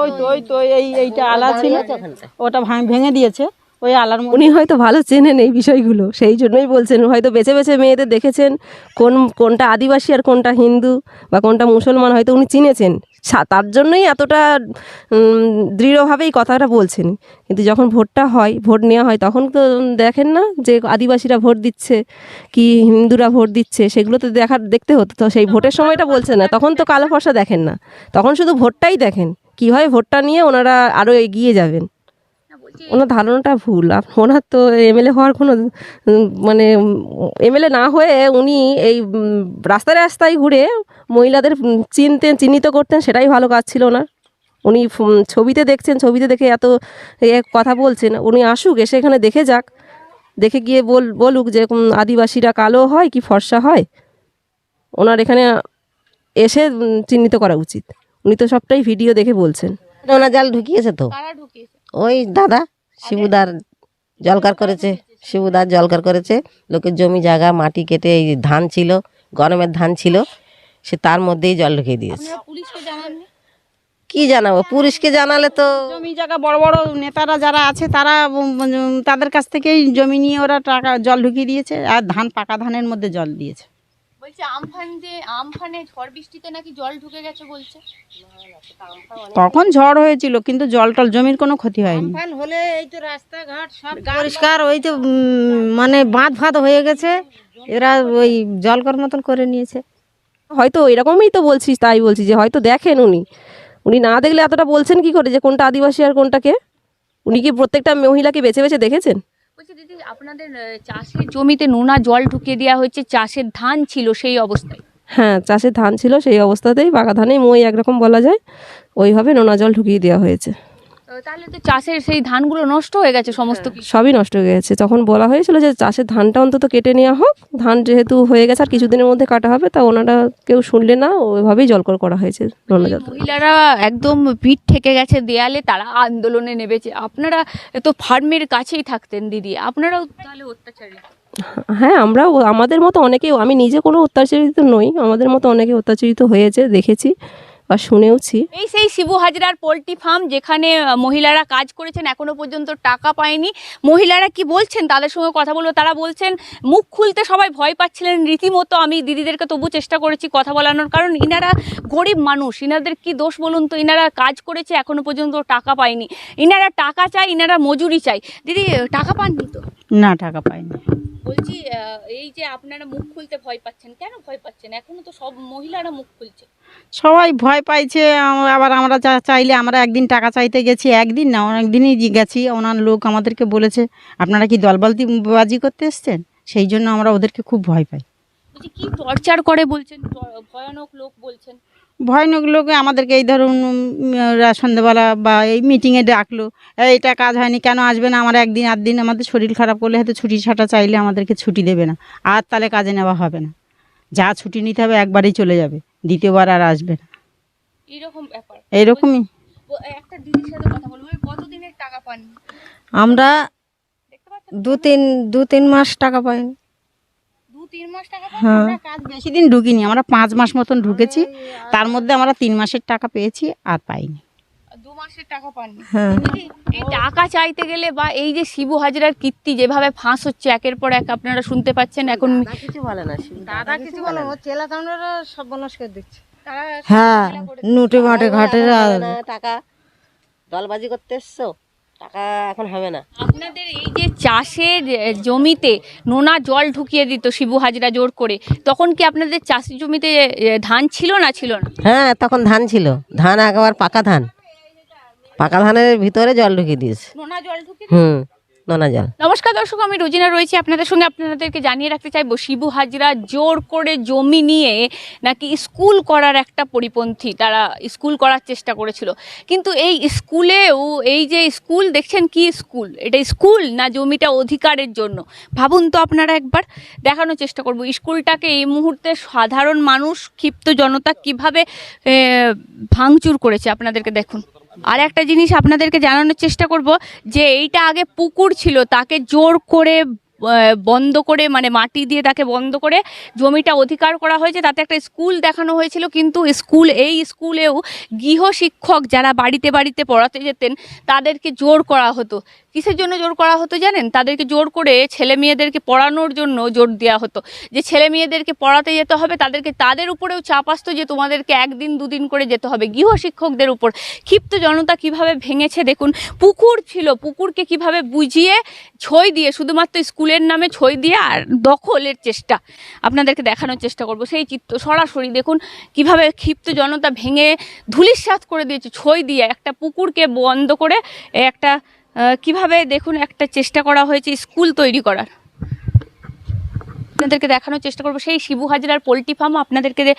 ওই তো ওই তো এই এইটা আলা ছিল ওটা ভাঙ ভেঙে দিয়েছে। ওই আলার উনি হয়তো ভালো চেনেন এই বিষয়গুলো, সেই জন্যই বলছেন। হয়তো বেছে বেছে মেয়েদের দেখেছেন কোন, কোনটা আদিবাসী আর কোনটা হিন্দু বা কোনটা মুসলমান হয়তো উনি চিনেছেন। তার জন্যই এতটা দৃঢ়ভাবেই কথাটা বলছেন। কিন্তু যখন ভোটটা হয়, ভোট নেওয়া হয়, তখন তো দেখেন না যে আদিবাসীরা ভোট দিচ্ছে, কি হিন্দুরা ভোট দিচ্ছে, সেগুলো তো দেখার, দেখতে হতো। তো সেই ভোটের সময়টা বলছে না, তখন তো কালো ফর্সা দেখেন না। তখন শুধু ভোটটাই দেখেন। কীভাবে ভোটটা নিয়ে ওনারা আরও এগিয়ে যাবেন। ওনার ধারণাটা ভুল। ওনার তো এমএলএ হওয়ার কোনো মানে এমএলএ না হয়ে উনি এই রাস্তায় রাস্তায় ঘুরে মহিলাদের চিনতেন চিহ্নিত করতেন সেটাই ভালো কাজ ছিল ওনার। উনি ছবিতে দেখছেন ছবিতে দেখে এত এ কথা বলছেন উনি আসুক এসে এখানে দেখে যাক। দেখে গিয়ে বল বলুক যে আদিবাসীরা কালো হয় কি ফর্সা হয়? ওনার এখানে এসে চিহ্নিত করা উচিত। উনি তো সবটাই ভিডিও দেখে বলছেন। ওনার জাল ঢুকিয়েছে তো? ঢুকিয়েছে? ওই দাদা শিবুদার জলকার করেছে শিবুদার জলকার করেছে। লোকের জমি জায়গা মাটি কেটে এই ধান ছিল গরমের ধান ছিল সে তার মধ্যেই জল ঢুকিয়ে দিয়েছে। কি জানাব? পুলিশকে জানালে তো জমি জায়গা বড় বড় নেতারা যারা আছে তারা তাদের কাছ থেকেই জমি নিয়ে ওরা টাকা জল ঢুকিয়ে দিয়েছে আর ধান পাকা ধানের মধ্যে জল দিয়েছে। বলছে আমফান যে আমফানে ঝড় বৃষ্টিতে নাকি জল ঢুকে গেছে বলছে। তখন ঝড় হয়েছিল কিন্তু জল টল জমির কোনো ক্ষতি হয়নি। আমফান হলে এই তো রাস্তাঘাট সব পরিষ্কার ওই তো মানে বাঁধ ফাঁদ হয়ে গেছে এরা ওই জলকর মতন করে নিয়েছে। হয়তো এরকমই তো বলছিস তাই বলছি যে হয়তো দেখেন উনি। উনি না দেখলে এতটা বলছেন কি করে যে কোনটা আদিবাসী আর কোনটা কে? উনি কি প্রত্যেকটা মহিলাকে বেছে বেছে দেখেছেন? বলছে দিদি, আপনাদের চাষের জমিতে নোনা জল ঢুকিয়ে দেওয়া হয়েছে, চাষের ধান ছিল সেই অবস্থায়? হ্যাঁ চাষের ধান ছিল সেই অবস্থাতেই, পাকা ধানেই মই একরকম বলা যায়, ওইভাবে নোনা জল ঢুকিয়ে দেওয়া হয়েছে। তাহলে তো চাষের সেই ধানগুলো নষ্ট হয়ে গেছে সমস্ত সবই নষ্ট হয়ে গেছে। তখন বলা হয়েছিল যে চাষের ধানটা অন্তত কেটে নেওয়া হোক। ধান যেহেতু হয়ে গেছে আর কিছুদিনের মধ্যে কাটা হবে তা ওনারা কেউ শুনলে না ওইভাবেই জলকর করা হয়েছে মহিলারা একদম পিঠ থেকে গেছে দেয়ালে তারা আন্দোলনে নেমেছে। আপনারা তো ফার্মের কাছেই থাকতেন দিদি। আপনারাও তাহলে অত্যাচারী। হ্যাঁ আমরাও আমাদের মতো অনেকেও আমি নিজে কোনো অত্যাচারিত নই আমাদের মতো অনেকে অত্যাচারিত হয়েছে দেখেছি। বা শুনেওছি। এই সেই শিবু হাজরার পোলট্রি ফার্ম যেখানে মহিলারা কাজ করেছেন এখনও পর্যন্ত টাকা পায়নি। মহিলারা কি বলছেন? তাদের সঙ্গে কথা বলব। তারা বলছেন মুখ খুলতে সবাই ভয় পাচ্ছিলেন। রীতিমতো আমি দিদিদেরকে তবু চেষ্টা করেছি কথা বলানোর কারণ ইনারা গরিব মানুষ। ইনাদের কি দোষ বলুন তো? ইনারা কাজ করেছে এখনও পর্যন্ত টাকা পায়নি। ইনারা টাকা চায় ইনারা মজুরি চাই দিদি টাকা পাননি তো? না টাকা পাইনি বলছি এই যে আপনারা মুখ খুলতে ভয় পাচ্ছেন কেন ভয় পাচ্ছেন? এখনও তো সব মহিলারা মুখ খুলছে। সবাই ভয় পাইছে আবার আমরা যা- চাইলে আমরা একদিন টাকা চাইতে গেছি একদিন না অনেক দিনই গেছি ওনার লোক আমাদেরকে বলেছে আপনারা কি দলবলতি বাজি করতে এসছেন? সেই জন্য আমরা ওদেরকে খুব ভয় পাই। বলছি কি টর্চার করে বলছেন? ভয়ানক লোক বলছেন। ভয়ানক লোক আমাদেরকে এই ধরুন সন্ধ্যেবেলা বা এই মিটিংয়ে ডাকলো "এই, এটা কাজ হয়নি কেন আসবে না? আমার একদিন আধ দিন আমাদের শরীর খারাপ করলে হয়তো ছুটি ছাটা চাইলে আমাদেরকে ছুটি দেবে না। আর তাহলে কাজে নেওয়া হবে না। যা ছুটি নিতে হবে একবারেই চলে যাবে। দ্বিতীয়বার আর আসবে না। এইরকম ব্যাপার। এইরকমই একটা দিদির সাথে কথা বলব। কতদিনের টাকা আমরা দু তিন দু তিন মাস টাকা পাইনি। তিন মাস টাকা হ্যাঁ। আমরা কাজ বেশি দিন ঢুকিনি আমরা পাঁচ মাস মতন ঢুকেছি। তার মধ্যে আমরা তিন মাসের টাকা পেয়েছি আর পাইনি। দু মাসের টাকা পাননি। হ্যাঁ। এই টাকা চাইতে গেলে বা এই যে শিবু হাজরার কীর্তি যেভাবে ফাঁস হচ্ছে একের পর এক আপনারা শুনতে পাচ্ছেন এখন দাদা কিছু বলে না দাদা কিছু বলে ও চেলা চামড়ারা সব বনাস করে দিচ্ছে। হ্যাঁ নুটে মাঠে ঘাটে না, টাকা। দলবাজি করতে এসছো? টাকা এখন হবে না। আপনাদের এই যে চাষের জমিতে নোনা জল ঢুকিয়ে দিত শিবু হাজরা জোর করে তখন কি আপনাদের চাষের জমিতে ধান ছিল না ছিল না? হ্যাঁ তখন ধান ছিল। ধান একেবারে পাকা ধান। পাকা ধানের ভিতরে জল ঢুকিয়ে দিয়েছে। নোনা জল ঢুকিয়ে হুম। নমস্কার দর্শক, আমি রোজিনা রয়েছি আপনাদের সঙ্গে। আপনাদেরকে জানিয়ে রাখতে চাইব শিবু হাজরা জোর করে জমি নিয়ে নাকি স্কুল করার একটা পরিপন্থী তারা স্কুল করার চেষ্টা করেছিল। কিন্তু এই স্কুলেও, এই যে স্কুল, দেখছেন কি স্কুল? এটা স্কুল না জমিটা অধিকারের জন্য? ভাবুন তো আপনারা একবার, দেখানোর চেষ্টা করব। স্কুলটাকে এই মুহূর্তে সাধারণ মানুষ, ক্ষিপ্ত জনতা কীভাবে ভাঙচুর করেছে, আপনাদেরকে দেখুন। আর একটা জিনিস আপনাদেরকে জানানোর চেষ্টা করব যে এইটা আগে পুকুর ছিল, তাকে জোর করে বন্ধ করে মানে মাটি দিয়ে তাকে বন্ধ করে জমিটা অধিকার করা হয়েছে। তাতে একটা স্কুল দেখানো হয়েছিল, কিন্তু স্কুল, এই স্কুলেও গৃহশিক্ষক যারা বাড়িতে বাড়িতে পড়াতে যেতেন, তাদেরকে জোর করা হতো। কিসের জন্য জোর করা হতো জানেন? তাদেরকে জোর করে ছেলে মেয়েদেরকে পড়ানোর জন্য জোর দেওয়া হতো। যে ছেলে মেয়েদেরকে পড়াতে যেতে হবে, তাদেরকে তাদের উপরেও চাপ আসতো যে তোমাদেরকে একদিন দুদিন করে যেতে হবে গৃহশিক্ষকদের উপর। ক্ষিপ্ত জনতা কীভাবে ভেঙেছে দেখুন, পুকুর ছিল, পুকুরকে কীভাবে বুঝিয়ে ছই দিয়ে শুধুমাত্র স্কুলের নামে ছই দিয়ে আর দখলের চেষ্টা। আপনাদেরকে দেখানোর চেষ্টা করব। সেই চিত্র সরাসরি দেখুন, কীভাবে ক্ষিপ্ত জনতা ভেঙে ধুলিশ্বাস করে দিয়েছে ছই দিয়ে। একটা পুকুরকে বন্ধ করে একটা কীভাবে দেখুন একটা চেষ্টা করা হয়েছে স্কুল তৈরি করার। আপনাদেরকে দেখানোর চেষ্টা করব। সেই শিবু হাজরার পোলট্রি ফার্ম আপনাদেরকে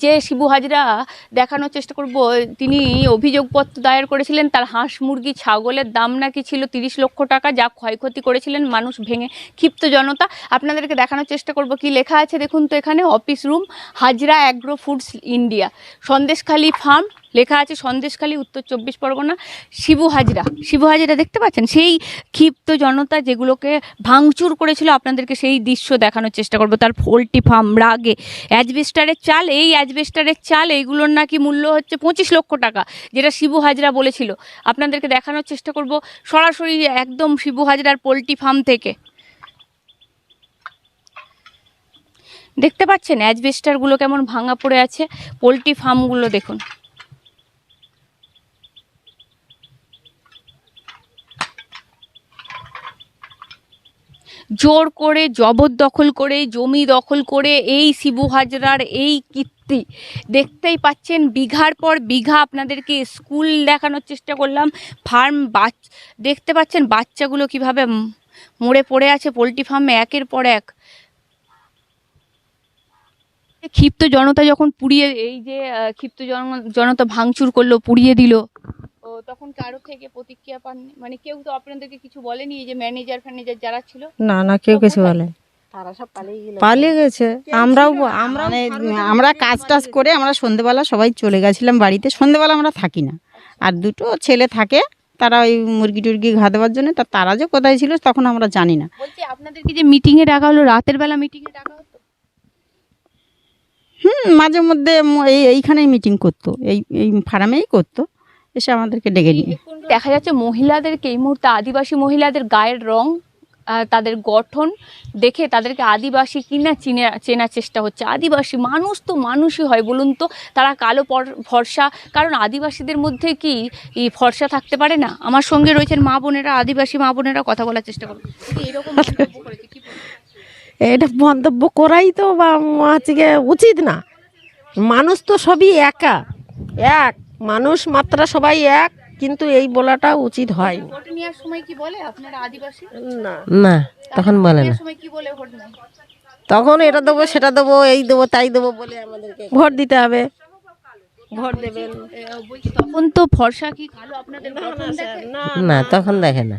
যে- শিবু হাজরা দেখানোর চেষ্টা করব, তিনি অভিযোগপত্র দায়ের করেছিলেন, তার হাঁস মুরগি ছাগলের দাম নাকি ছিল তিরিশ লক্ষ টাকা, যা ক্ষয়ক্ষতি করেছিলেন মানুষ ভেঙে ক্ষিপ্ত জনতা। আপনাদেরকে দেখানোর চেষ্টা করব, কি লেখা আছে দেখুন তো এখানে, office room, Hazra agro foods India. Sandeshkhali farm লেখা আছে সন্দেশখালী উত্তর চব্বিশ পরগনা, শিবু হাজরা। শিবু হাজরা দেখতে পাচ্ছেন? সেই ক্ষিপ্ত জনতা যেগুলোকে ভাঙচুর করেছিল, আপনাদেরকে সেই দৃশ্য দেখানোর চেষ্টা করব। তার পোলট্রি ফার্ম, রাগে। অ্যাজবেস্টারের চাল, এই অ্যাজবেস্টারের চাল এইগুলোর নাকি মূল্য হচ্ছে পঁচিশ লক্ষ টাকা, যেটা শিবু হাজরা বলেছিল। আপনাদেরকে দেখানোর চেষ্টা করব সরাসরি একদম শিবু হাজরার পোলট্রি ফার্ম থেকে। দেখতে পাচ্ছেন? অ্যাজবেস্টারগুলো কেমন ভাঙা পড়ে আছে। পোলট্রি ফার্মগুলো দেখুন। জোর করে জবরদখল করে, জমি দখল করে, এই শিবু হাজরার এই কীর্তি। দেখতেই পাচ্ছেন, বিঘার পর বিঘা আপনাদেরকে স্কুল দেখানোর চেষ্টা করলাম, ফার্ম বাচ, দেখতে পাচ্ছেন বাচ্চাগুলো কীভাবে মরে পড়ে আছে পোলট্রি ফার্মে একের পর এক। ক্ষিপ্ত জনতা যখন পুড়িয়ে, এই যে ক্ষিপ্ত জন- জনতা ভাঙচুর করল, পুড়িয়ে দিল। তখন কারও থেকে প্রতিক্রিয়া পাননি মানে কেউ তো আপনাদেরকে কিছু বলেনি এই যে ম্যানেজার ফ্যানেজার যারা ছিল? না না কেউ কিছু বলে তারা সব পালিয়ে গেল। পালিয়ে গেছে। আমরাও আমরা মানে আমরা কাজ টাজ করে আমরা সন্ধেবেলা সবাই চলে গেছিলাম বাড়িতে। সন্ধেবেলা আমরা থাকি না। আর দুটো ছেলে থাকে তারা ওই মুরগি টুরগি ঘা দেওয়ার জন্য। তা তারা যে কোথায় ছিল তখন আমরা জানি না। বলছি আপনাদেরকে যে মিটিং এ ডাকা হলো রাতের বেলা মিটিং এ ডাকা হতো? হুম মাঝে মধ্যে এই এইখানেই মিটিং করতো। এই এই ফার্মেই করতো। এসে আমাদেরকে ডেকে নিয়ে। দেখা যাচ্ছে মহিলাদেরকে এই মুহূর্তে আদিবাসী মহিলাদের গায়ের রং তাদের গঠন দেখে তাদেরকে আদিবাসী কিনা চিনে চেনার চেষ্টা হচ্ছে। আদিবাসী মানুষ তো মানুষই হয় বলুন তো তারা কালো পর- ফর্সা। কারণ আদিবাসীদের মধ্যে কি এই ফর্সা থাকতে পারে না? আমার সঙ্গে রয়েছেন মা বোনেরা আদিবাসী মা বোনেরা কথা বলার চেষ্টা করুন। এরকম এটা মন্তব্য করাই তো বা হচ্ছে উচিত না। মানুষ তো সবই একা এক। মানুষ মাত্রা সবাই এক কিন্তু এই বলাটা উচিত হয়। সময় কি বলে আপনারা আদিবাসী? না। না তখন বলে না। সময় কি বলে তখন এটা দেবো সেটা দেবো এই দেবো তাই দেবো বলে আমাদেরকে ভোট দিতে হবে। ভোট দেবেন। তখন তো ফর্সা কি কালো আপনাদের? না না। তখন দেখে না।